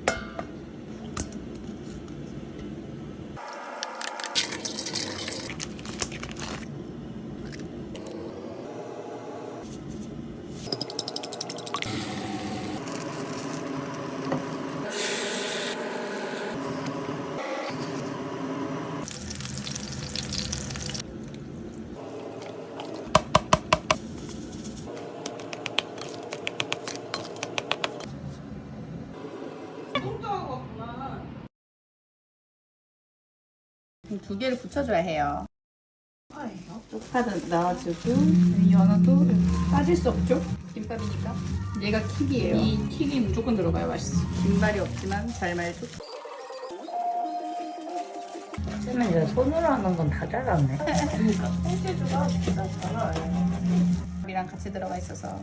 うん。 두 개를 붙여줘야 해요. 쪽파도 넣어주고 이 연어도 빠질 수 없죠? 김밥이니까 얘가 킥이에요. 이 킥이 무조건 들어가야 맛있어. 김발이 없지만 잘 말죠. 쟤는 이제 손으로 하는 건 다 잘랐네. 밥이랑 같이 들어가 있어서